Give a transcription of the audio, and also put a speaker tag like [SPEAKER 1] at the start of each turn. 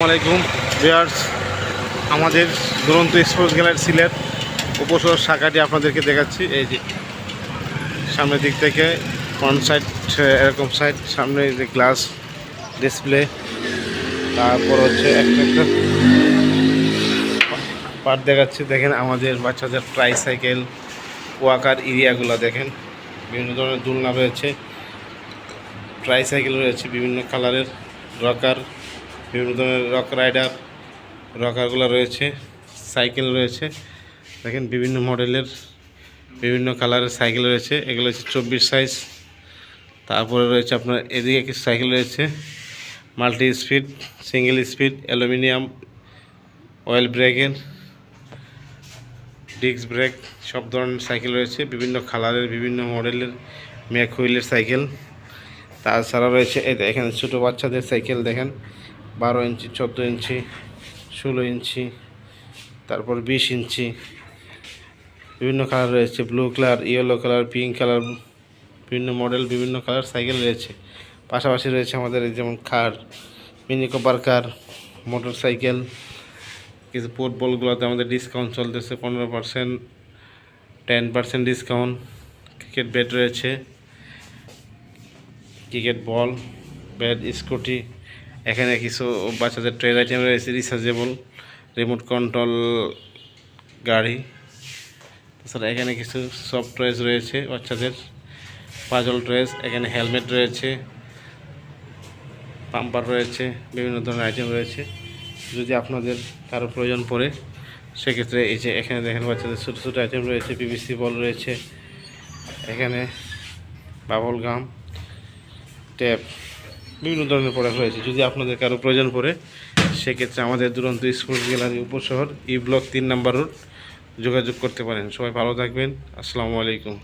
[SPEAKER 1] আসসালামাইকুম বিয়ার্স আমাদের দুরন্ত স্পোর্টস গ্যালারি সিলেট উপসর শাখাটি আপনাদেরকে দেখাচ্ছি। এই যে, সামনের দিক থেকে ফ্রন্ট সাইড এরকম সাইড সামনে যে গ্লাস ডিসপ্লে তারপর হচ্ছে একটা একটা পার্ট দেখাচ্ছি। দেখেন আমাদের বাচ্চাদের ট্রাই সাইকেল ওয়াকার এরিয়াগুলো দেখেন। বিভিন্ন ধরনের দোলনা রয়েছে। ট্রাই সাইকেল রয়েছে বিভিন্ন কালারের রকার বিভিন্ন ধরনের রক রাইডার, রকারগুলো রয়েছে, সাইকেল রয়েছে। দেখেন বিভিন্ন মডেলের বিভিন্ন কালারের সাইকেল রয়েছে। এগুলো হচ্ছে চব্বিশ সাইজ। তারপরে রয়েছে আপনার এদিকে কিছু সাইকেল রয়েছে। Multi speed, single speed, aluminium, oil ব্রেকের, ডিস্ক ব্রেক, সব ধরনের সাইকেল রয়েছে। বিভিন্ন কালারের, বিভিন্ন মডেলের ম্যাক হুইলের সাইকেল। তাছাড়া রয়েছে, এই দেখেন ছোটো বাচ্চাদের সাইকেল দেখেন। বারো ইঞ্চি, চোদ্দ ইঞ্চি, ষোলো ইঞ্চি, তারপর বিশ ইঞ্চি। বিভিন্ন কালার রয়েছে। Blue colour, yellow colour, pink colour, বিভিন্ন মডেল, বিভিন্ন কালার, সাইকেল রয়েছে। পাশাপাশি রয়েছে আমাদের যেমন car, Mini Cooper car, motorcycle, কিছু ফুটবলগুলোতে আমাদের ডিসকাউন্ট চলতেছে পনেরো percent ten percent discount cricket bat রয়েছে ক্রিকেট বল ব্যাট স্কুটি এখানে কিছু বাচ্চাদের ট্রেন আইটেম রয়েছে রিচার্জেবল রিমোট কন্ট্রোল গাড়ি। তাছাড়া এখানে কিছু সফট টয়েস রয়েছে বাচ্চাদের পাজল টয়েস এখানে হেলমেট রয়েছে পাম্পার রয়েছে, বিভিন্ন ধরনের আইটেম রয়েছে। যদি আপনাদের কারও প্রয়োজন পড়ে, সেক্ষেত্রে এই যে এখানে দেখেন বাচ্চাদের ছোটো ছোটো আইটেম রয়েছে পিভিসি বল রয়েছে, এখানে বাবল গাম ট্যাপ বিভিন্ন ধরনের প্রোডাক্ট রয়েছে যদি আপনাদের কারও প্রয়োজন পড়ে, সেক্ষেত্রে আমাদের Duranta sports gallery, Uposhohor, E block তিন নাম্বার রোড যোগাযোগ করতে পারেন। সবাই ভালো থাকবেন। আসসালামু আলাইকুম।